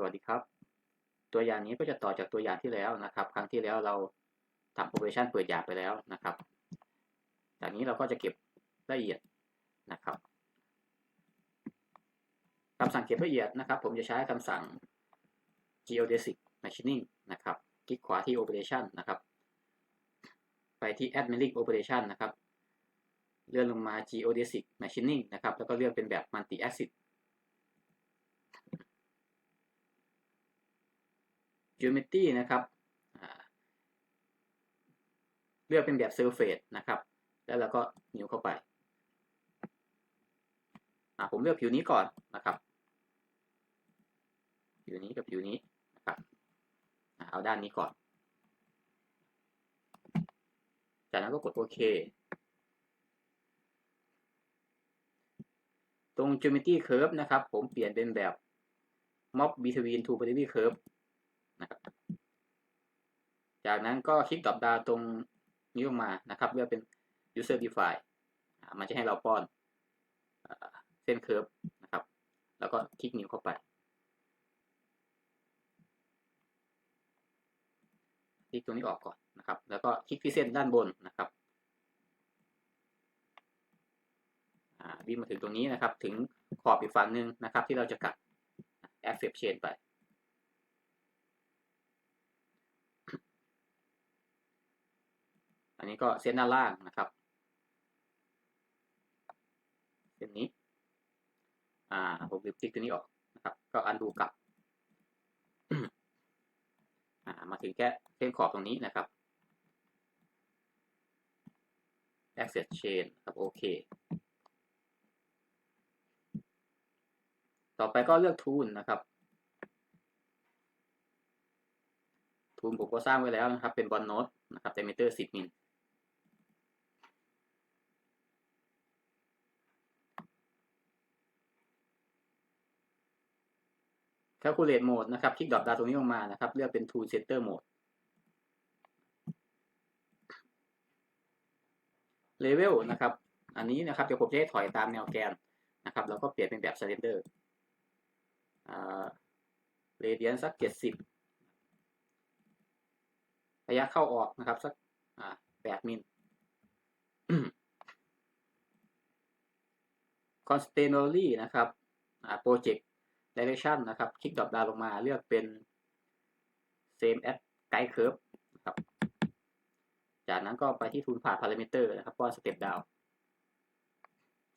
สวัสดีครับ ตัวอย่างนี้ก็จะต่อจากตัวอย่างที่แล้วนะครับ ครั้งที่แล้วเราทำ operation เปิดอย่างไปแล้วนะครับ จากนี้เราก็จะเก็บละเอียดนะครับคำสั่งเก็บละเอียดนะครับ ผมจะใช้คำสั่ง geodesic machining นะครับ คลิกขวาที่ operation นะครับ ไปที่ add mailing operation นะครับ เลื่อนลงมา geodesic machining นะครับ แล้วก็เลือกเป็นแบบ multi axis geometry นะครับเลือกเป็นแบบ surface นะครับ แล้วเราก็นิ้วเข้าไปผมเลือกผิวนี้ก่อนนะครับ ผิวนี้กับผิวนี้นะครับเอาด้านนี้ก่อน จากนั้นก็กดโอเค ตรง geometry curve นะครับ ผมเปลี่ยนเป็นแบบ mob between two boundary curve นะครับ จากนั้นก็คลิกดรอปดาวตรงนี้ลงมานะครับเลือกเป็น user define มันจะให้เราป้อนเส้นเคิร์ฟนะครับ แล้วก็คลิกนิ้วเข้าไป คลิกตรงนี้ออกก่อนนะครับ แล้วก็คลิกที่เส้นด้านบนนะครับวิ่งมาถึงตรงนี้นะครับ ถึงขอบอีกฝั่งหนึ่งนะครับ ที่เราจะกัด accept chain ไป อันนี้ก็เส้นด้านล่างนะครับเส้นนี้ อ่า ผมลืมติ๊กตัวนี้ออกนะครับ ก็อันดูกลับ อ่า มาถึงแค่เส้นขอบตรงนี้นะครับ access chain ครับโอเค ต่อไปก็เลือก tool นะครับทูลผมก็สร้างไว้แล้วนะครับ เป็นบอลโนดนะครับ diameter 10มิล calculate mode นะครับ คลิกดอปดาวตรงนี้ลงมานะครับ เลือกเป็น tool center mode level นะครับ อันนี้นะครับเดี๋ยวผมจะให้ถอยตามแนวแกนนะครับ แล้วก็เปลี่ยนเป็นแบบ cylinder อ่า radian สัก 70 ระยะเข้าออกนะครับ สัก8มิล constantly นะครับอ่า project direction นะครับ คลิกดรอปดาวลงมาเลือกเป็น same as guide curve นะครับ จากนั้นก็ไปที่ทูลผ่า parameter นะครับป้อน step down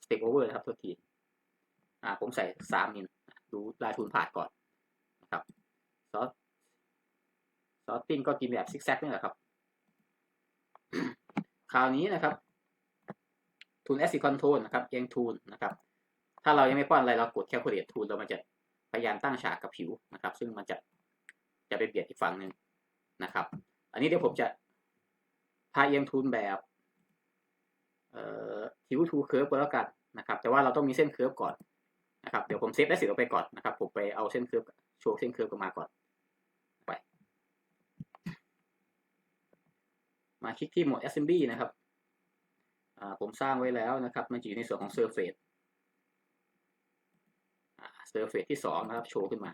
step over นะครับทุกทีอ่าผมใส่3มิลดูลายทูลผ่าก่อนนะครับซอสซอสติ้งก็กินแบบซิกแซกนี่แหละครับ คราวนี้นะครับทูล s control นะครับเอียงทูลนะครับ ถ้าเรายังไม่ป้อนอะไรเรากด calculate ทูลเรามันจะ ยายามตั้งฉากกับผิวนะครับ ซึ่งมันจะจะไปเบียดอีกฝั่งหนึ่งนะครับ อันนี้เดี๋ยวผมจะพาเอียงทูลแบบเอ่อทิวทูเคิร์ฟก็แล้วกันนะครับ แต่ว่าเราต้องมีเส้นเคิร์ฟก่อนนะครับ เดี๋ยวผมเซฟได้สิทธิ์ออกไปก่อนนะครับ ผมไปเอาเส้นเคิร์ฟโชว์เส้นเคิร์ฟออกมาก่อนไป มาคลิกที่โหมด assembly นะครับผมสร้างไว้แล้วนะครับ มันจะอยู่ในส่วนของ surface เซอร์เฟสที่สองนะครับ โชว์ขึ้นมา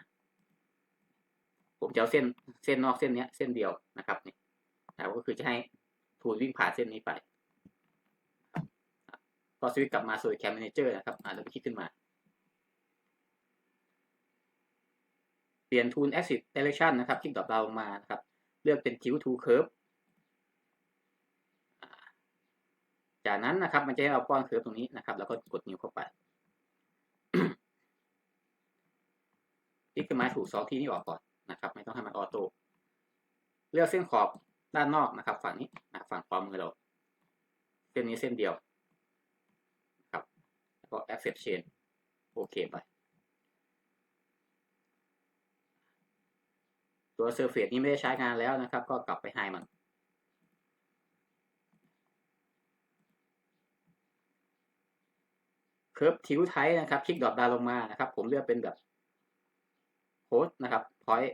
ผมจะเอาเส้นเส้นนอกเส้นนี้เส้นเดียวนะครับนี่นะก็คือจะให้ทูลวิ่งผ่านเส้นนี้ไปก็สวิตกลับมาสู่แคม Manager นะครับอ่าแล้วคลิกขึ้นมา เปลี่ยน Tool Axis Direction นะครับคลิกดรอปดาวลงมานะครับ เลือกเป็น Tilt to Curve จากนั้นนะครับมันจะให้เราป้อนเคิร์ฟตรงนี้นะครับ แล้วก็กดนิ้วเข้าไป คลิกขึ้นมาถูกสองที่นี้ออกก่อนนะครับ ไม่ต้องให้มันออโต้เลือกเส้นขอบด้านนอกนะครับ ฝั่งนี้นะฝั่งขวามือเราเส้นนี้เส้นเดียวครับแล้วก็ accept chain โอเคไป ตัว surface นี้ไม่ได้ใช้งานแล้วนะครับ ก็กลับไปให้มันเคิร์ฟทิวไทนะครับ คลิกดรอปดาวลงมานะครับ ผมเลือกเป็นแบบ host นะครับ point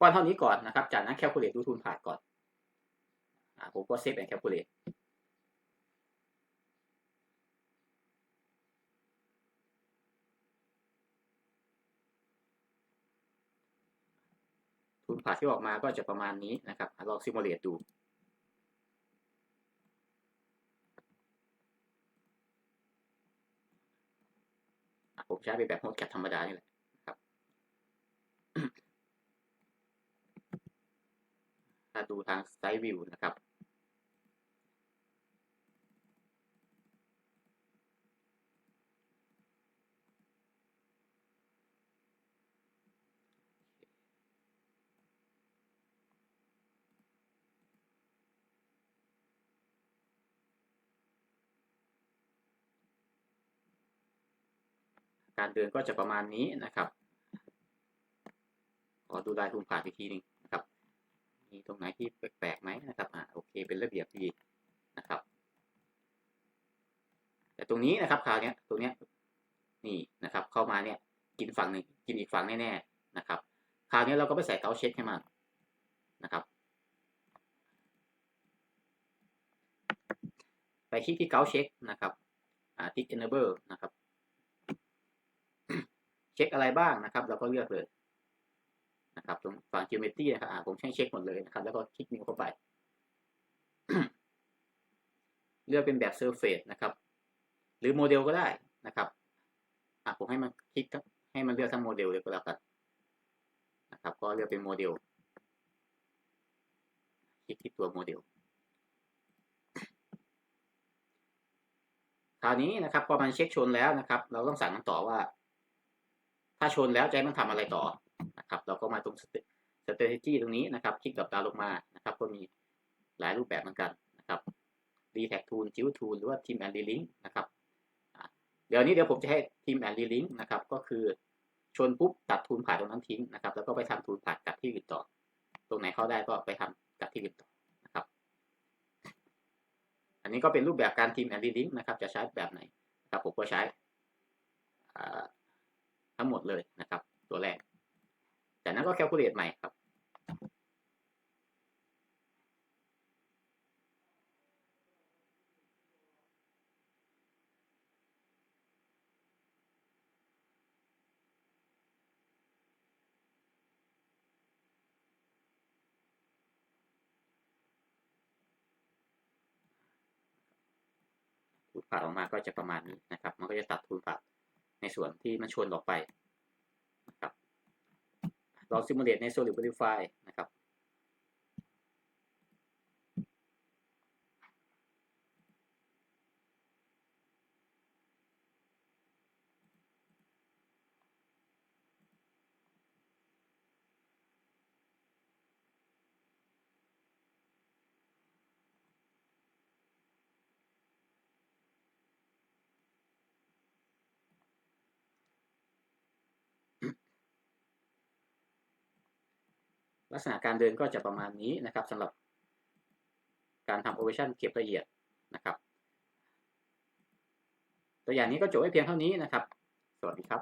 ก้านเท่านี้ก่อนนะครับ จากนั้นแค่คูเลตดูทูนผ่านก่อนผมก็เซฟไ and calculate ทูนผ่านที่ออกมาก็จะประมาณนี้นะครับ ลองซิมูเลตดู ผมใช้ไปแบบโฮสแคปธรรมดานี่แหละครับ ถ้าดูทางไซด์วิวนะครับ การเดินก็จะประมาณนี้นะครับ ขอดูลายทุนผ่านอีกทีหนึ่งนะครับ มีตรงไหนที่แปลกๆไหมนะครับอ่าโอเค เป็นระเบียบดีนะครับ แต่ตรงนี้นะครับคราวเนี้ยตรงเนี้ยนี่นะครับ เข้ามาเนี่ยกินฝั่งหนึ่งกินอีกฝั่งแน่ๆนะครับคราวนี้เราก็ไปใส่เกาเช็คให้มันนะครับ ไปคลิกที่เกาเช็คนะครับอ่าทิก enable นะครับ เช็คอะไรบ้างนะครับ เราก็เลือกเลยนะครับตรงฝั่ง geometry นะครับผมใช้เช็คหมดเลยนะครับ แล้วก็คลิกนิ้วเข้าไป เลือกเป็นแบบ surface นะครับ หรือโมเดลก็ได้นะครับอะผมให้มันคลิกทั้งให้มันเลือกทั้งโมเดลเลยก็แล้วกันนะครับ ก็เลือกเป็นโมเดลคลิกที่ตัวโมเดลคราวนี้นะครับพอมันเช็คชนแล้วนะครับ เราต้องสั่งมันต่อว่า ถ้าชนแล้วจะให้มันทำอะไรต่อนะครับเราก็มาตรง strategy ตรงนี้นะครับ คลิกกับดาลงมานะครับ ก็มีหลายรูปแบบเหมือนกันนะครับ d t a g tool จิ w tool หรือว่า team and link นะครับเดี๋ยวนี้เดี๋ยวผมจะให้ team and link นะครับ ก็คือชนปุ๊บตัดทูลผ่านตรงนั้นทิ้งนะครับ แล้วก็ไปทำทูลผ่านกับที่อื่นต่อ ตรงไหนเข้าได้ก็ไปทำกับที่อื่นต่อนะครับ อันนี้ก็เป็นรูปแบบการ team and link นะครับ จะใช้แบบไหนนะครับผมก็ใช้ ทั้งหมดเลยนะครับ ตัวแรก จากนั้นก็ calculate ใหม่ครับทูลผ่าออกมาก็จะประมาณนี้นะครับ มันก็จะตัดทูลผ่า ในส่วนที่มันชนออกไปนะครับลองซิมูเลตใน Solid Verify นะครับ ลักษณะการเดินก็จะประมาณนี้นะครับสำหรับการทำ operation เก็บละเอียดนะครับ ตัวอย่างนี้ก็จบไว้เพียงเท่านี้นะครับ สวัสดีครับ